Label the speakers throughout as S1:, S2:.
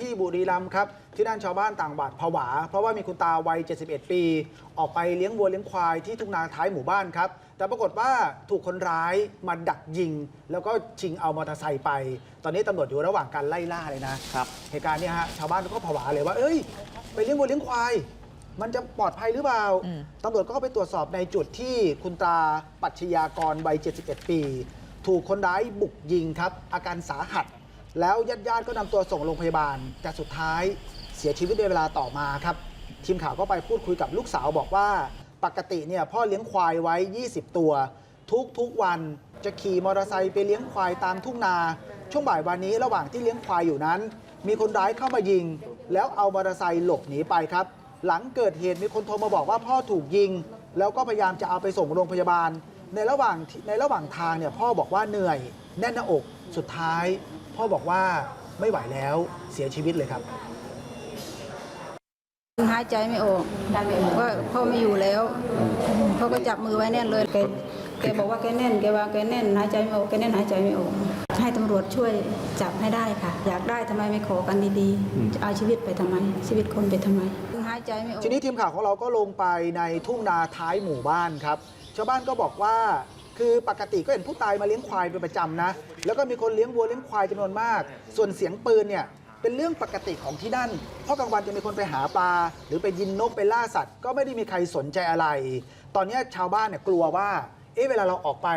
S1: ที่บุรีรัมย์ครับ ที่ด้านชาวบ้านต่างบาดผวา เพราะว่ามีคุณตาวัย 71 ปี ออกไปเลี้ยงวัวเลี้ยงควายที่ทุ่งนาท้ายหมู่บ้านครับ แต่ปรากฏว่าถูกคนร้ายมาดักยิง แล้วก็ชิงเอามอเตอร์ไซค์ไป ตอนนี้ตำรวจอยู่ระหว่างการไล่ล่าเลยนะ
S2: ครับ
S1: เหตุการณ์เนี้ฮะชาวบ้านก็ผวาเลยว่า เอ้ย ไปเลี้ยงวัวเลี้ยงควายมันจะปลอดภัยหรือเปล่า
S3: อืม
S1: ตำรวจก็เข้าไปตรวจสอบในจุดที่คุณตาปัชญากรวัย 71 ปี ถูกคนร้ายบุกยิงครับ อาการสาหัส แล้วญาติๆก็นำตัวส่งโรงพยาบาล แต่สุดท้ายเสียชีวิตในเวลาต่อมาครับ ทีมข่าวก็ไปพูดคุยกับลูกสาวบอกว่า ปกติเนี่ยพ่อเลี้ยงควายไว้ 20 ตัว ทุกๆวันจะขี่มอเตอร์ไซค์ไปเลี้ยงควายตามทุ่งนา ช่วงบ่ายวันนี้ระหว่างที่เลี้ยงควายอยู่นั้น มีคนร้ายเข้ามายิง แล้วเอามอเตอร์ไซค์หลบหนีไปครับ หลังเกิดเหตุมีคนโทรมาบอกว่าพ่อถูกยิง แล้วก็พยายามจะเอาไปส่งโรงพยาบาล ในระหว่างในระหว่างทางเนี่ยพ่อบอกว่าเหนื่อย แน่นหน้าอกสุดท้าย พ่อบอกว่าไม่ไหวแล้วเสียชีวิตเลยครับ
S4: หายใจไม่ออกว่าพ่อไม่อยู่แล้วเขาก็จับมือไว้แน่นเลยแกแกบอกว่าแกแน่นแกว่าแกแน่นหายใจไม่ออกแกแน่นหายใจไม่ออกให้ตำรวจช่วยจับให้ได้ค่ะ อยากได้ทำไมไม่ขอกันดีๆจะเอาชีวิตไปทำไม ชีวิตคนไปทำไมหายใจไม่ออก
S1: ทีนี้ทีมข่าวของเราก็ลงไปในทุ่งนาท้ายหมู่บ้านครับชาวบ้านก็บอกว่า คือปกติก็เห็นผู้ตายมาเลี้ยงควายเป็นประจำนะ แล้วก็มีคนเลี้ยงวัวเลี้ยงควายจำนวนมาก ส่วนเสียงปืนเนี่ยเป็นเรื่องปกติของที่นั่น เพราะกลางวันจะมีคนไปหาปลา หรือไปยิงนกไปล่าสัตว์ ก็ไม่ได้มีใครสนใจอะไร ตอนนี้ชาวบ้านเนี่ยกลัวว่า เอ๊ะเวลาเราออกไป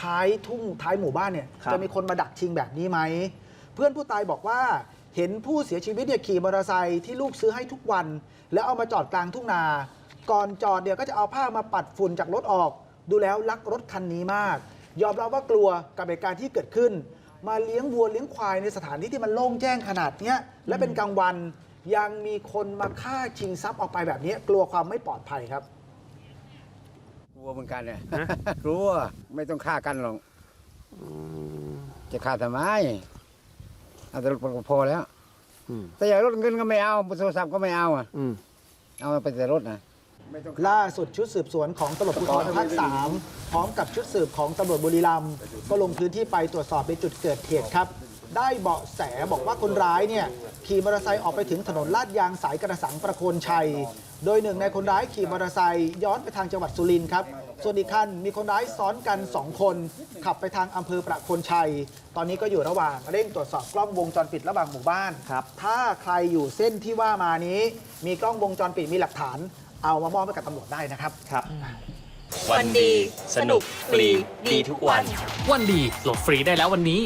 S1: ท้ายทุ่งท้ายหมู่บ้านเนี่ย
S2: ครับ
S1: จะมีคนมาดักชิงแบบนี้ไหม เพื่อนผู้ตายบอกว่า เห็นผู้เสียชีวิตเนี่ยขี่มอเตอร์ไซค์ที่ลูกซื้อให้ทุกวัน แล้วเอามาจอดกลางทุ่งนา ก่อนจอดเดี๋ยวก็จะเอาผ้ามาปัดฝุ่นจากรถออก ดูแล้วรักรถคันนี้มาก ยอมรับว่ากลัวกับเหตุการณ์ที่เกิดขึ้น มาเลี้ยงวัวเลี้ยงควายในสถานที่ที่มันโล่งแจ้งขนาดเนี้ยและเป็นกลางวันยังมีคนมาฆ่าชิงทรัพย์ออกไปแบบนี้ กลัวความไม่ปลอดภัยครับ
S5: กลัวเหมือนกันเนี่ย กลัวไม่ต้องฆ่ากันหรอกจะฆ่าทำไมเอาแต่รถก็พอแล้ว
S2: อืม
S5: แต่อย่างรถเงินก็ไม่เอาโทรศัพท์ก็ไม่เอาอะ
S2: อืม
S5: เอาไปแต่รถนะไม่ต้อง
S1: ล่าสุดชุดสืบสวนของตำรวจภูธรภาคสามพร้อมกับชุดสืบของตำรวจบุรีรัมย์ก็ลงพื้นที่ไปตรวจสอบในจุดเกิดเหตุครับ ได้เบาะแสบอกว่าคนร้ายเนี่ยขี่มอเตอร์ไซค์ออกไปถึงถนนลาดยางสายกระสังประโคนชัย โดยหนึ่งในคนร้ายขี่มอเตอร์ไซค์ย้อนไปทางจังหวัดสุรินทร์ครับ ส่วนอีกคันมีคนร้ายซ้อนกัน 2 คน ขับไปทางอำเภอประโคนชัย ตอนนี้ก็อยู่ระหว่างเร่งตรวจสอบกล้องวงจรปิดระหว่างหมู่บ้าน
S2: ครับ
S1: ถ้าใครอยู่เส้นที่ว่ามานี้ มีกล้องวงจรปิดมีหลักฐาน เอามามอบให้กับตำรวจได้นะครับ
S2: ครับ
S3: วันดี สนุก ฟรี ดีทุกวัน
S6: วันดีโหลดฟรีได้แล้ววันนี้